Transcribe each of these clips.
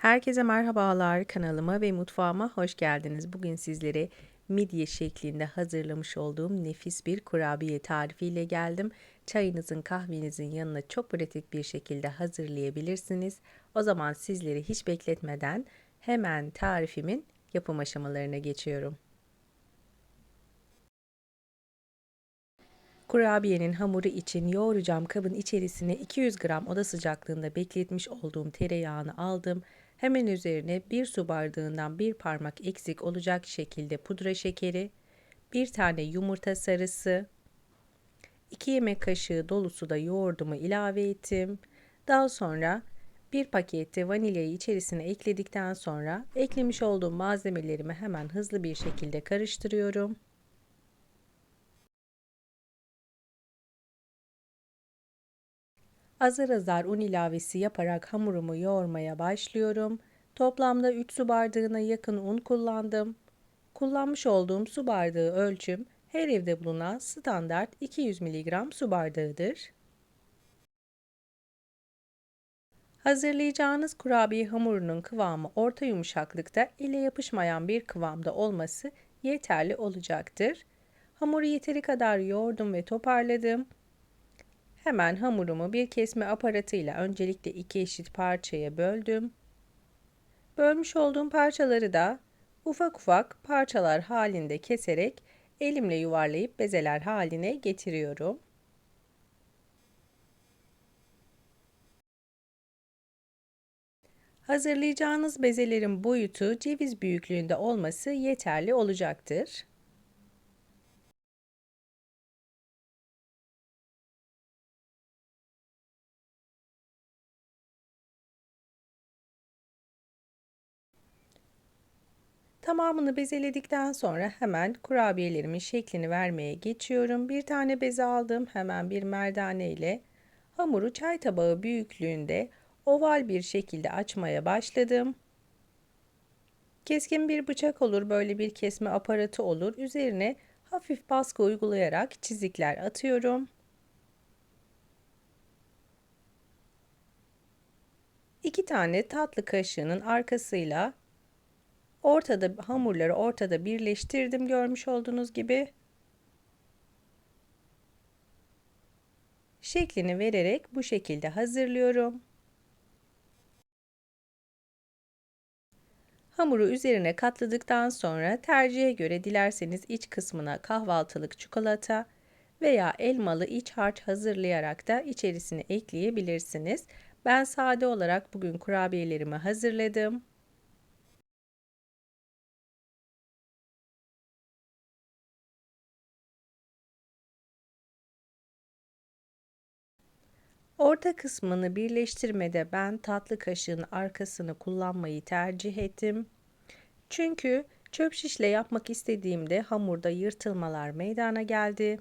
Herkese merhabalar kanalıma ve mutfağıma hoş geldiniz. Bugün sizlere midye şeklinde hazırlamış olduğum nefis bir kurabiye tarifiyle geldim. Çayınızın kahvenizin yanına çok pratik bir şekilde hazırlayabilirsiniz. O zaman sizleri hiç bekletmeden hemen tarifimin yapım aşamalarına geçiyorum. Kurabiyenin hamuru için yoğuracağım kabın içerisine 200 gram oda sıcaklığında bekletmiş olduğum tereyağını aldım. Hemen üzerine bir su bardağından bir parmak eksik olacak şekilde pudra şekeri, bir tane yumurta sarısı, 2 yemek kaşığı dolusu da yoğurdumu ilave ettim. Daha sonra bir pakette vanilyayı içerisine ekledikten sonra eklemiş olduğum malzemelerimi hemen hızlı bir şekilde karıştırıyorum. Azar azar un ilavesi yaparak hamurumu yoğurmaya başlıyorum. Toplamda 3 su bardağına yakın un kullandım. Kullanmış olduğum su bardağı ölçüm her evde bulunan standart 200 mg su bardağıdır. Hazırlayacağınız kurabiye hamurunun kıvamı orta yumuşaklıkta ile yapışmayan bir kıvamda olması yeterli olacaktır. Hamuru yeteri kadar yoğurdum ve toparladım. Hemen hamurumu bir kesme aparatıyla öncelikle iki eşit parçaya böldüm. Bölmüş olduğum parçaları da ufak ufak parçalar halinde keserek elimle yuvarlayıp bezeler haline getiriyorum. Hazırlayacağınız bezelerin boyutu ceviz büyüklüğünde olması yeterli olacaktır. Tamamını bezeledikten sonra hemen kurabiyelerimin şeklini vermeye geçiyorum. Bir tane beze aldım. Hemen bir merdane ile hamuru çay tabağı büyüklüğünde oval bir şekilde açmaya başladım. Keskin bir bıçak olur, böyle bir kesme aparatı olur. Üzerine hafif baskı uygulayarak çizikler atıyorum. İki tane tatlı kaşığının arkasıyla Ortada hamurları ortada birleştirdim görmüş olduğunuz gibi. Şeklini vererek bu şekilde hazırlıyorum. Hamuru üzerine katladıktan sonra tercihe göre dilerseniz iç kısmına kahvaltılık çikolata veya elmalı iç harç hazırlayarak da içerisine ekleyebilirsiniz. Ben sade olarak bugün kurabiyelerimi hazırladım. Orta kısmını birleştirmede ben tatlı kaşığın arkasını kullanmayı tercih ettim. Çünkü çöp şişle yapmak istediğimde hamurda yırtılmalar meydana geldi.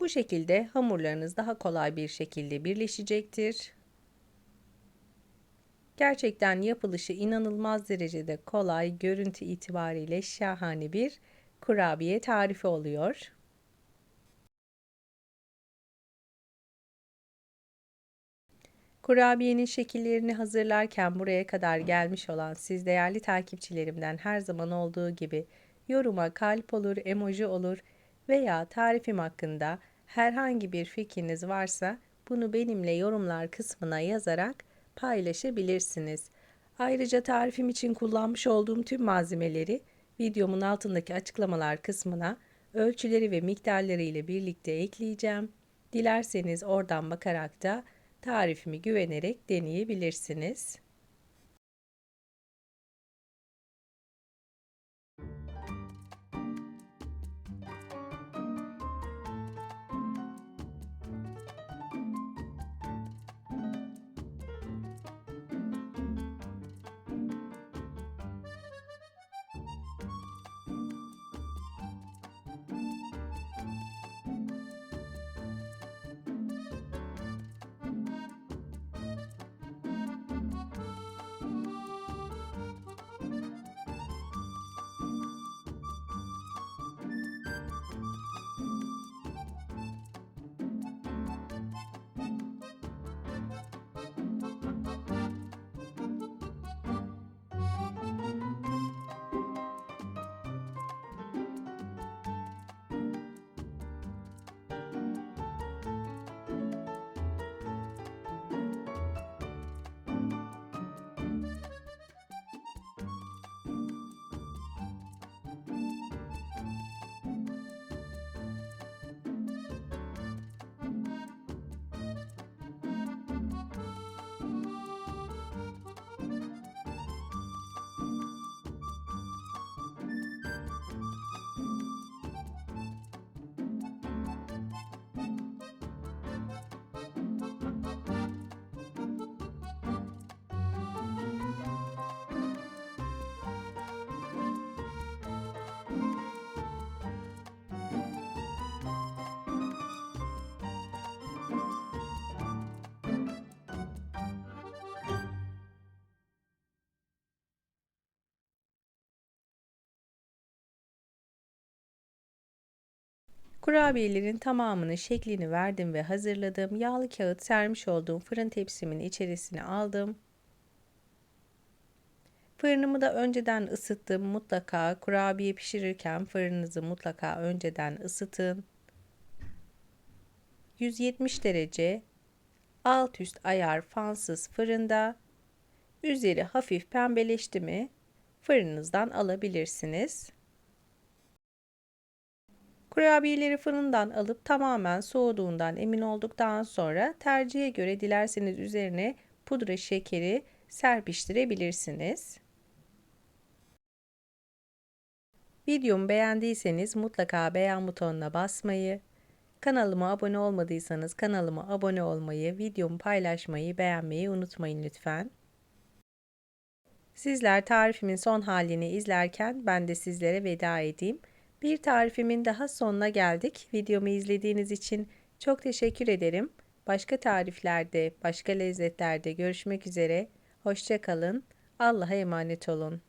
Bu şekilde hamurlarınız daha kolay bir şekilde birleşecektir. Gerçekten yapılışı inanılmaz derecede kolay, görüntü itibariyle şahane bir kurabiye tarifi oluyor. Kurabiyenin şekillerini hazırlarken buraya kadar gelmiş olan siz değerli takipçilerimden her zaman olduğu gibi yoruma kalp olur, emoji olur veya tarifim hakkında herhangi bir fikriniz varsa bunu benimle yorumlar kısmına yazarak paylaşabilirsiniz. Ayrıca tarifim için kullanmış olduğum tüm malzemeleri videomun altındaki açıklamalar kısmına ölçüleri ve miktarları ile birlikte ekleyeceğim. Dilerseniz oradan bakarak da tarifimi güvenerek deneyebilirsiniz. Kurabiyelerin tamamını şeklini verdim ve hazırladım. Yağlı kağıt sermiş olduğum fırın tepsimin içerisine aldım. Fırınımı da önceden ısıttım. Mutlaka kurabiye pişirirken fırınınızı mutlaka önceden ısıtın. 170 derece alt üst ayar fansız fırında üzeri hafif pembeleşti mi fırınınızdan alabilirsiniz. Kurabiyeleri fırından alıp tamamen soğuduğundan emin olduktan sonra tercihe göre dilerseniz üzerine pudra şekeri serpiştirebilirsiniz. Videomu beğendiyseniz mutlaka beğen butonuna basmayı, kanalıma abone olmadıysanız kanalıma abone olmayı, videomu paylaşmayı, beğenmeyi unutmayın lütfen. Sizler tarifimin son halini izlerken ben de sizlere veda edeyim. Bir tarifimin daha sonuna geldik. Videomu izlediğiniz için çok teşekkür ederim. Başka tariflerde, başka lezzetlerde görüşmek üzere. Hoşça kalın. Allah'a emanet olun.